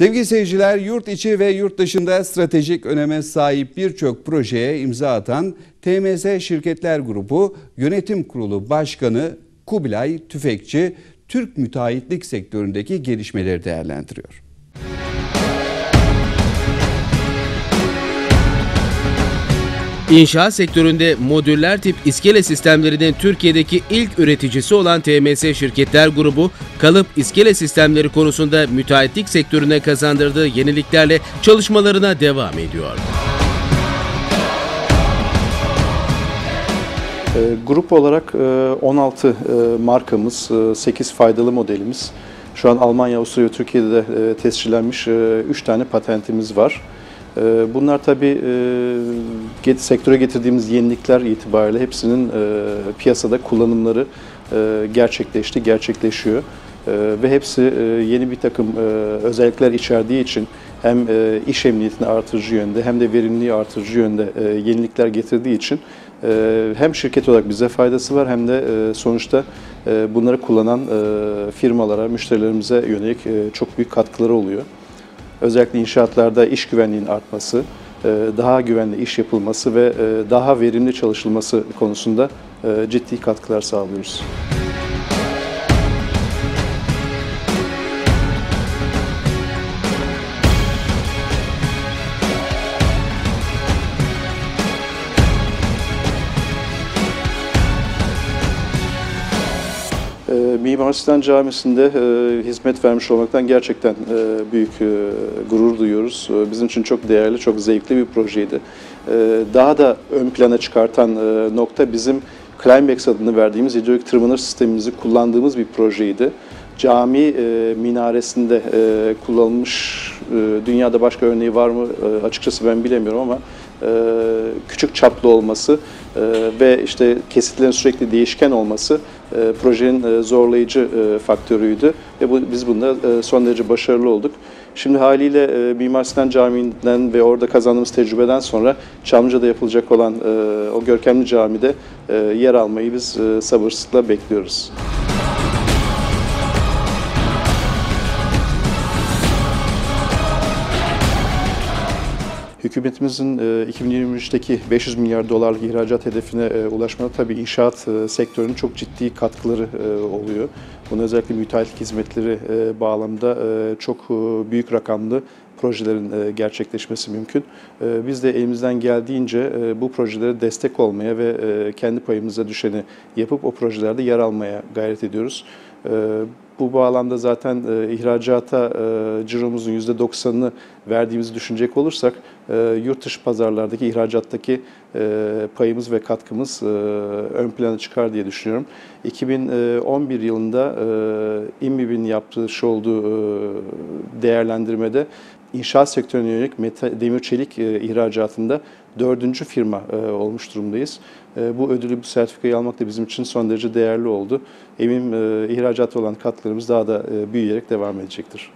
Sevgili seyirciler, yurt içi ve yurt dışında stratejik öneme sahip birçok projeye imza atan TMS Şirketler Grubu Yönetim Kurulu Başkanı Kubilay Tüfekçi, Türk müteahhitlik sektöründeki gelişmeleri değerlendiriyor. İnşaat sektöründe modüller tip iskele sistemlerinin Türkiye'deki ilk üreticisi olan TMS Şirketler Grubu, kalıp iskele sistemleri konusunda müteahhitlik sektörüne kazandırdığı yeniliklerle çalışmalarına devam ediyor. E, grup olarak e, 16 e, markamız, e, 8 faydalı modelimiz. Şu an Almanya, Avusturya Türkiye'de de e, tescillenmiş 3 tane patentimiz var. E, bunlar tabii e, sektöre getirdiğimiz yenilikler itibariyle hepsinin e, piyasada kullanımları e, gerçekleşti, gerçekleşiyor. Ve hepsi yeni bir takım özellikler içerdiği için hem iş emniyetini artırıcı yönde hem de verimliliği artırıcı yönde yenilikler getirdiği için hem şirket olarak bize faydası var hem de sonuçta bunları kullanan firmalara, müşterilerimize yönelik çok büyük katkıları oluyor. Özellikle inşaatlarda iş güvenliğinin artması, e, daha güvenli iş yapılması ve e, daha verimli çalışılması konusunda e, ciddi katkılar sağlıyoruz. E, Mimar Sinan Camisi'nde e, hizmet vermiş olmaktan gerçekten e, büyük e, gurur duyuyoruz. E, bizim için çok değerli, çok zevkli bir projeydi. E, daha da ön plana çıkartan e, nokta bizim Climax adını verdiğimiz hidrolik tırmanır sistemimizi kullandığımız bir projeydi. Cami e, minaresinde e, kullanılmış, e, dünyada başka örneği var mı e, açıkçası ben bilemiyorum ama e, küçük çaplı olması e, ve işte kesitlerin sürekli değişken olması e, projenin e, zorlayıcı e, faktörüydü ve bu, biz bunda e, son derece başarılı olduk. Şimdi haliyle e, Mimar Sinan Camii'nden ve orada kazandığımız tecrübeden sonra Çamlıca'da yapılacak olan e, o görkemli camide e, yer almayı biz e, sabırsızlıkla bekliyoruz. Hükümetimizin e, 2023'teki 500 milyar dolarlık ihracat hedefine e, ulaşmada tabii inşaat e, sektörünün çok ciddi katkıları e, oluyor. Bunu özellikle müteahhitlik hizmetleri e, bağlamında e, çok e, büyük rakamlı projelerin e, gerçekleşmesi mümkün. E, Biz de elimizden geldiğince e, bu projelere destek olmaya ve e, kendi payımıza düşeni yapıp o projelerde yer almaya gayret ediyoruz. E, Bu bağlamda zaten e, ihracata e, ciromuzun %90'ını verdiğimizi düşünecek olursak e, yurt dışı pazarlardaki ihracattaki e, payımız ve katkımız ön plana çıkar diye düşünüyorum. 2011 yılında e, İMİB'in yaptığı şu olduğu değerlendirmede inşaat sektörüne yönelik demir çelik ihracatında dördüncü firma e, olmuş durumdayız. E, bu ödülü, bu sertifikayı almak da bizim için son derece değerli oldu. Eminim e, ihracata olan katkılarımız daha da e, büyüyerek devam edecektir.